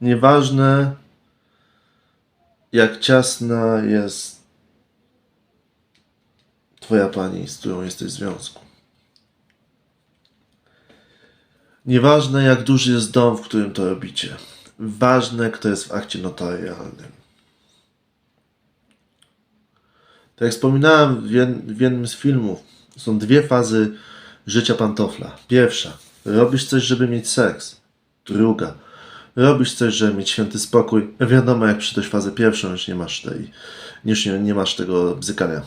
Nieważne, jak ciasna jest Twoja pani, z którą jesteś w związku. Nieważne, jak duży jest dom, w którym to robicie. Ważne, kto jest w akcie notarialnym. Tak jak wspominałem w, jed- w jednym z filmów, są dwie fazy życia pantofla. Pierwsza, robisz coś, żeby mieć seks. Druga, robisz coś, żeby mieć święty spokój. Wiadomo, jak przydać fazę pierwszą, już nie masz tej, już nie, nie masz tego bzykania.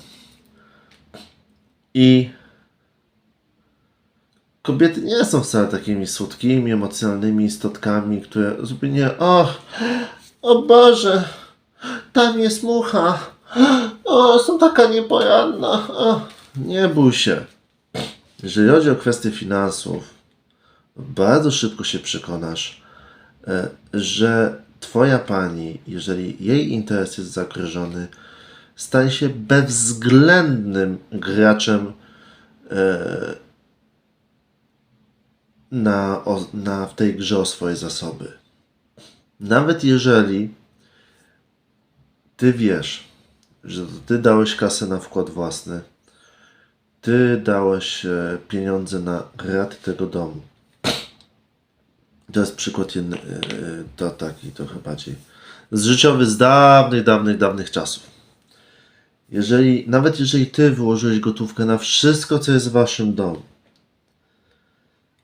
I kobiety nie są wcale takimi słodkimi, emocjonalnymi istotkami, które zupełnie, o, o Boże, tam jest mucha, o, są taka niepojadna, o, nie bój się. Jeżeli chodzi o kwestie finansów, bardzo szybko się przekonasz, że Twoja pani, jeżeli jej interes jest zagrożony, staje się bezwzględnym graczem e, na, na, w tej grze o swoje zasoby. Nawet jeżeli ty wiesz, że ty dałeś kasę na wkład własny, ty dałeś e, pieniądze na raty tego domu. To jest przykład jedny, e, to taki trochę bardziej z życiowy z dawnych, dawnych, dawnych czasów. Jeżeli, nawet jeżeli ty wyłożyłeś gotówkę na wszystko, co jest w waszym domu,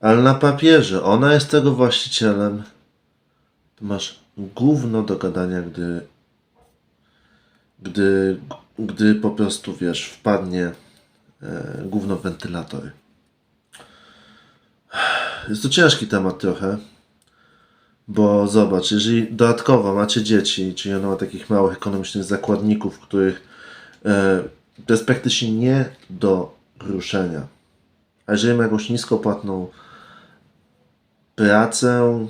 ale na papierze ona jest tego właścicielem, to masz gówno do gadania, gdy, gdy, gdy po prostu wiesz, wpadnie e, gówno w wentylator. Jest to ciężki temat trochę, bo zobacz, jeżeli dodatkowo macie dzieci, czyli ona ma takich małych ekonomicznych zakładników, których e, te aspekty się nie do ruszenia. A jeżeli ma jakąś niskopłatną pracę,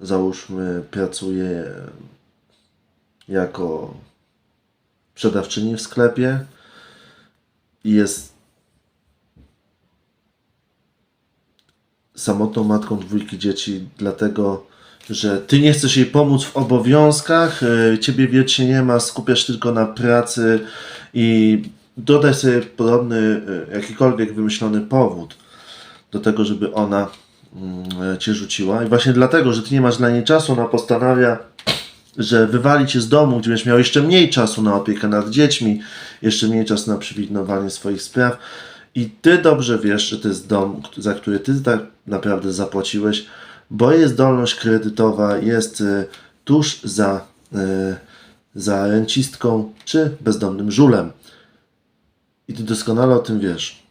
załóżmy, pracuje jako sprzedawczyni w sklepie i jest samotną matką dwójki dzieci, dlatego że ty nie chcesz jej pomóc w obowiązkach, e, ciebie wiecznie nie ma, skupiasz tylko na pracy i dodaj sobie podobny, e, jakikolwiek wymyślony powód do tego, żeby ona mm, cię rzuciła. I właśnie dlatego, że ty nie masz dla niej czasu, ona postanawia, że wywali cię z domu, gdzie będziesz miał jeszcze mniej czasu na opiekę nad dziećmi, jeszcze mniej czasu na przywidnowanie swoich spraw. I ty dobrze wiesz, że to jest dom, za który ty tak naprawdę zapłaciłeś, bo jej zdolność kredytowa jest y, tuż za, y, za rencistką czy bezdomnym żulem. I ty doskonale o tym wiesz.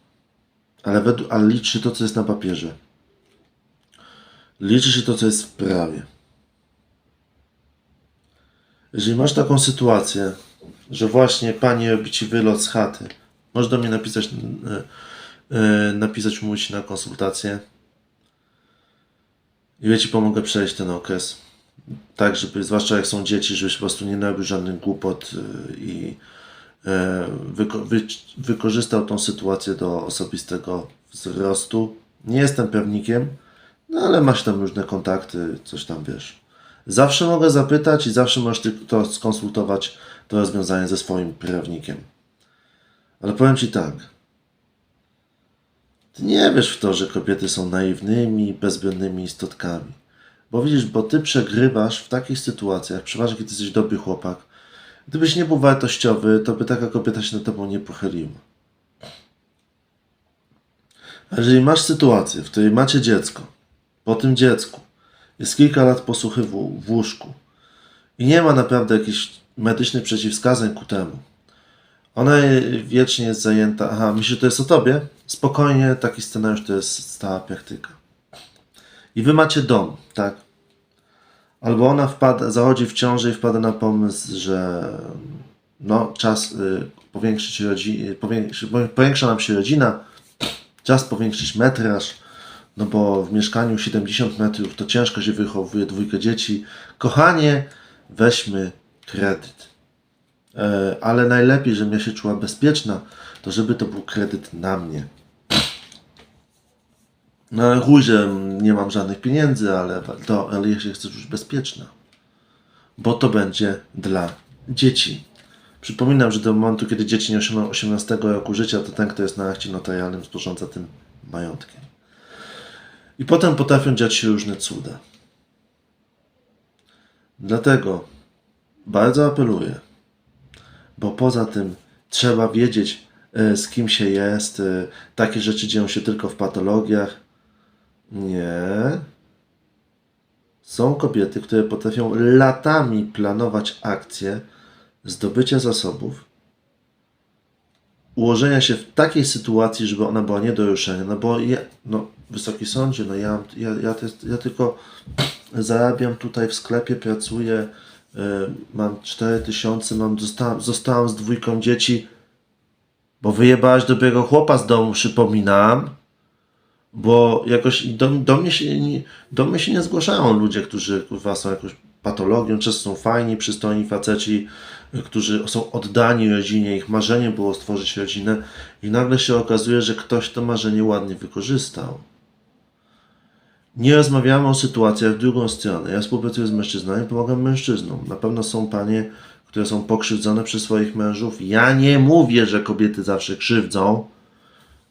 Ale, według, ale liczy to, co jest na papierze. Liczy się to, co jest w prawie. Jeżeli masz taką sytuację, że właśnie pani robi ci wylot z chaty, możesz do mnie napisać, y, napisać mówić na konsultację. I ja ci pomogę przejść ten okres. Tak, żeby, zwłaszcza jak są dzieci, żebyś po prostu nie narobił żadnych głupot y, i e, wyko- wy- wykorzystał tą sytuację do osobistego wzrostu. Nie jestem pewnikiem, no ale masz tam różne kontakty, coś tam wiesz. Zawsze mogę zapytać i zawsze możesz to skonsultować to rozwiązanie ze swoim prawnikiem. Ale powiem ci tak. Ty nie wiesz w to, że kobiety są naiwnymi, bezbronnymi istotkami. Bo widzisz, bo ty przegrywasz w takich sytuacjach, przeważnie kiedy jesteś dobry chłopak. Gdybyś nie był wartościowy, to by taka kobieta się nad tobą nie pochyliła. A jeżeli masz sytuację, w której macie dziecko, po tym dziecku jest kilka lat posłuchy w, w łóżku i nie ma naprawdę jakichś medycznych przeciwwskazań ku temu, ona wiecznie jest zajęta. Aha, myślisz, że to jest o tobie? Spokojnie, taki scenariusz to jest stała praktyka. I wy macie dom, tak? Albo ona wpada, zachodzi w ciąży i wpada na pomysł, że no, czas y, powiększyć rodzi, powiększy, powiększa nam się rodzina, czas powiększyć metraż, no bo w mieszkaniu 70 metrów to ciężko się wychowuje dwójkę dzieci. Kochanie, weźmy kredyt. E, ale najlepiej, żebym ja się czuła bezpieczna, to żeby to był kredyt na mnie. No ale chuj, nie mam żadnych pieniędzy, ale, to, ale ja się chcę czuć bezpieczna. bo to będzie dla dzieci. Przypominam, że do momentu, kiedy dzieci nie osiągną 18 roku życia, to ten, kto jest na akcie notarialnym, sporządza tym majątkiem. I potem potrafią dziać się różne cuda. Dlatego bardzo apeluję, bo poza tym trzeba wiedzieć, e, z kim się jest. e, Takie rzeczy dzieją się tylko w patologiach. Nie. Są kobiety, które potrafią latami planować akcje zdobycia zasobów, ułożenia się w takiej sytuacji, żeby ona była nie do ruszenia. No bo ja, no, Wysoki Sądzie, no ja, ja, ja, ja tylko zarabiam tutaj w sklepie, pracuję, mam 4 tysiące, mam, zostałam, z dwójką dzieci, bo wyjebałeś dobrego chłopa z domu, przypominam, bo jakoś do, do, mnie się do mnie się nie zgłaszają ludzie, którzy kurwa są jakąś patologią, często są fajni, przystojni faceci, y, którzy są oddani rodzinie, ich marzeniem było stworzyć rodzinę i nagle się okazuje, że ktoś to marzenie ładnie wykorzystał. Nie rozmawiamy o sytuacjach w drugą stronę. Ja współpracuję z mężczyznami, pomagam mężczyznom. Na pewno są panie, które są pokrzywdzone przez swoich mężów. Ja nie mówię, że kobiety zawsze krzywdzą,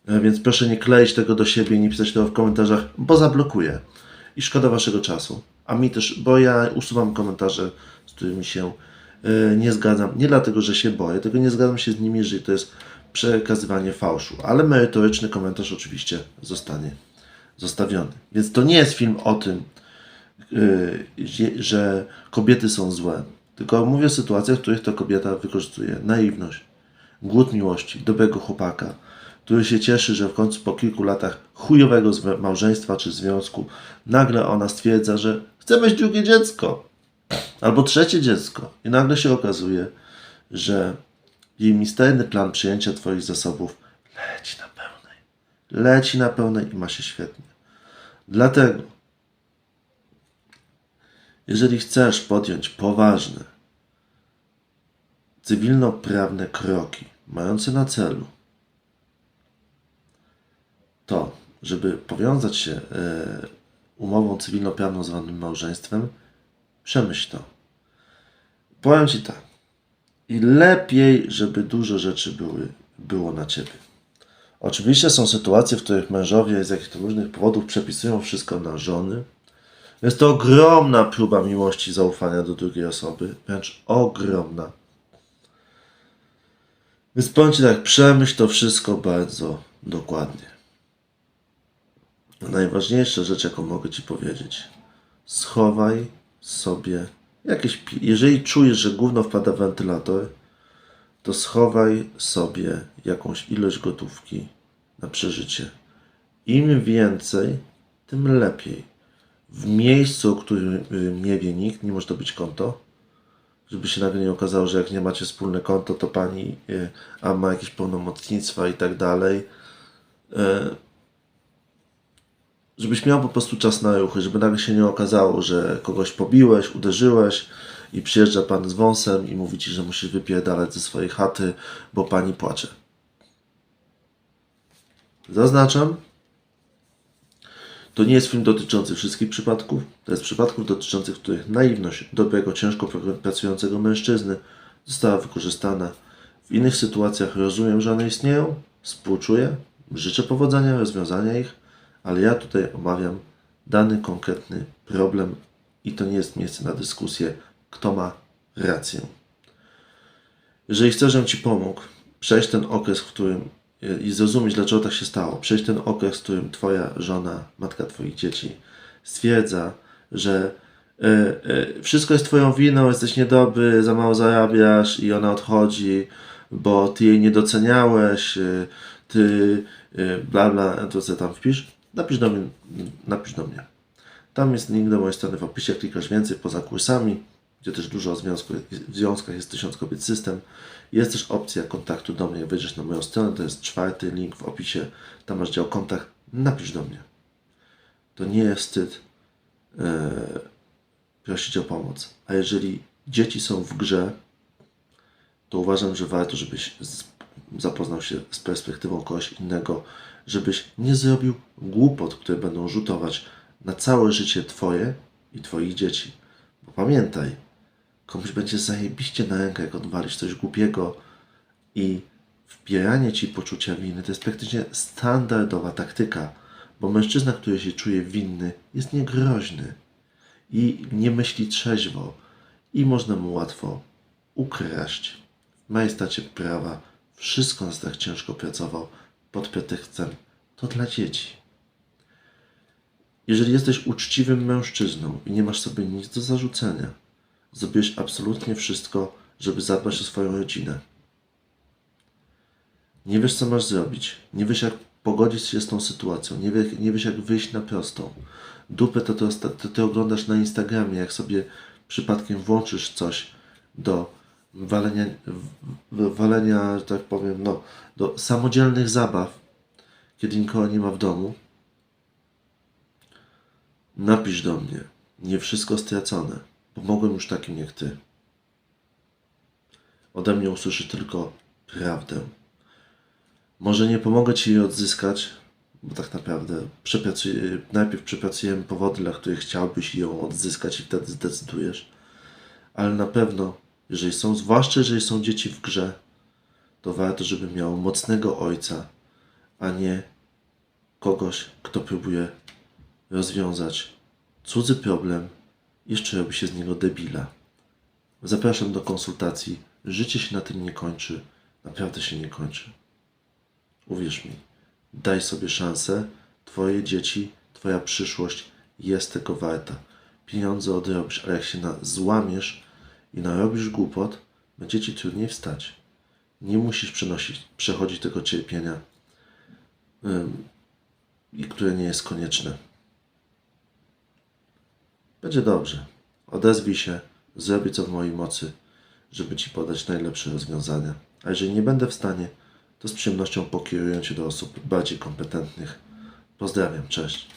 e, więc proszę nie kleić tego do siebie, nie pisać tego w komentarzach, bo zablokuję. I szkoda waszego czasu. A mi też, bo ja usuwam komentarze, z którymi się e, nie zgadzam. Nie dlatego, że się boję, tylko nie zgadzam się z nimi, jeżeli to jest przekazywanie fałszu. Ale merytoryczny komentarz oczywiście zostanie zostawiony. Więc to nie jest film o tym, yy, że- kobiety są złe. Tylko mówię o sytuacjach, w których ta kobieta wykorzystuje naiwność, głód miłości, dobrego chłopaka, który się cieszy, że w końcu po kilku latach chujowego małżeństwa czy związku, nagle ona stwierdza, że chce mieć drugie dziecko albo trzecie dziecko. I nagle się okazuje, że jej misterny plan przyjęcia Twoich zasobów leci na pełnej. Leci na pełnej i ma się świetnie. Dlatego, jeżeli chcesz podjąć poważne, cywilnoprawne kroki mające na celu to, żeby powiązać się e, umową cywilnoprawną zwanym małżeństwem, przemyśl to. Powiem Ci tak. I lepiej, żeby dużo rzeczy były, było na Ciebie. Oczywiście są sytuacje, w których mężowie z jakichś różnych powodów przepisują wszystko na żony. Jest to ogromna próba miłości, zaufania do drugiej osoby, wręcz ogromna. Więc powiem Ci tak, przemyśl to wszystko bardzo dokładnie. Najważniejsza rzecz, jaką mogę Ci powiedzieć, schowaj sobie jakieś, jeżeli czujesz, że gówno wpada w wentylator, to schowaj sobie jakąś ilość gotówki na przeżycie. Im więcej, tym lepiej. W miejscu, o którym y, nie wie nikt, nie może to być konto, żeby się nagle nie okazało, że jak nie macie wspólne konto, to pani y, a ma jakieś pełnomocnictwa i tak dalej. E, żebyś miał po prostu czas na ruchy, żeby nagle się nie okazało, że kogoś pobiłeś, uderzyłeś i przyjeżdża pan z wąsem i mówi ci, że musisz wypierdalać ze swojej chaty, bo pani płacze. Zaznaczam, to nie jest film dotyczący wszystkich przypadków. To jest przypadków dotyczących, których naiwność dobrego, ciężko pracującego mężczyzny została wykorzystana. W innych sytuacjach rozumiem, że one istnieją, współczuję, życzę powodzenia, rozwiązania ich, ale ja tutaj omawiam dany konkretny problem i to nie jest miejsce na dyskusję, kto ma rację. Jeżeli chcesz, żebym Ci pomógł przejść ten okres, w którym i zrozumieć, dlaczego tak się stało, przejść ten okres, w którym Twoja żona, matka Twoich dzieci stwierdza, że e, e, wszystko jest Twoją winą, jesteś niedobry, za mało zarabiasz i ona odchodzi, bo Ty jej nie doceniałeś, e, Ty e, bla bla, to co tam wpisz, napisz do mnie, napisz do mnie. Tam jest link do mojej strony w opisie, klikasz więcej poza kursami, gdzie też dużo związku, w związkach jest tysiąc kobiet system. Jest też opcja kontaktu do mnie, wejdziesz na moją stronę, to jest czwarty link w opisie, tam masz dział kontakt, napisz do mnie. To nie jest wstyd e, prosić o pomoc. A jeżeli dzieci są w grze, to uważam, że warto, żebyś zapoznał się z perspektywą kogoś innego, żebyś nie zrobił głupot, które będą rzutować na całe życie Twoje i Twoich dzieci. Bo pamiętaj, komuś będzie zajebiście na rękę, jak odwalisz coś głupiego i wpieranie ci poczucia winy to jest praktycznie standardowa taktyka, bo mężczyzna, który się czuje winny, jest niegroźny i nie myśli trzeźwo i można mu łatwo ukraść. W majestacie prawa wszystko nas tak ciężko pracował pod pretekstem to dla dzieci. Jeżeli jesteś uczciwym mężczyzną i nie masz sobie nic do zarzucenia, zrobiłeś absolutnie wszystko, żeby zadbać o swoją rodzinę. Nie wiesz, co masz zrobić. Nie wiesz, jak pogodzić się z tą sytuacją. Nie, nie wiesz, jak wyjść na prostą. Dupę to, to, ty oglądasz na Instagramie, jak sobie przypadkiem włączysz coś do walenia, walenia, że tak powiem, no, do samodzielnych zabaw, kiedy nikogo nie ma w domu. Napisz do mnie. Nie wszystko stracone. Pomogłem już takim jak ty. Ode mnie usłyszy tylko prawdę. Może nie pomogę ci jej odzyskać, bo tak naprawdę przepracuję, najpierw przepracujemy powody, dla których chciałbyś ją odzyskać i wtedy zdecydujesz. Ale na pewno, jeżeli są, zwłaszcza jeżeli są dzieci w grze, to warto, żeby miał mocnego ojca, a nie kogoś, kto próbuje rozwiązać cudzy problem jeszcze robi się z niego debila. Zapraszam do konsultacji. Życie się na tym nie kończy. Naprawdę się nie kończy. Uwierz mi, daj sobie szansę. Twoje dzieci, Twoja przyszłość jest tego warta. Pieniądze odrobisz, ale jak się na, złamiesz i narobisz głupot, będzie Ci trudniej wstać. Nie musisz przenosić, przechodzić tego cierpienia, i które nie jest konieczne. Będzie dobrze. Odezwij się, zrobię co w mojej mocy, żeby Ci podać najlepsze rozwiązania. A jeżeli nie będę w stanie, to z przyjemnością pokieruję Cię do osób bardziej kompetentnych. Pozdrawiam, cześć.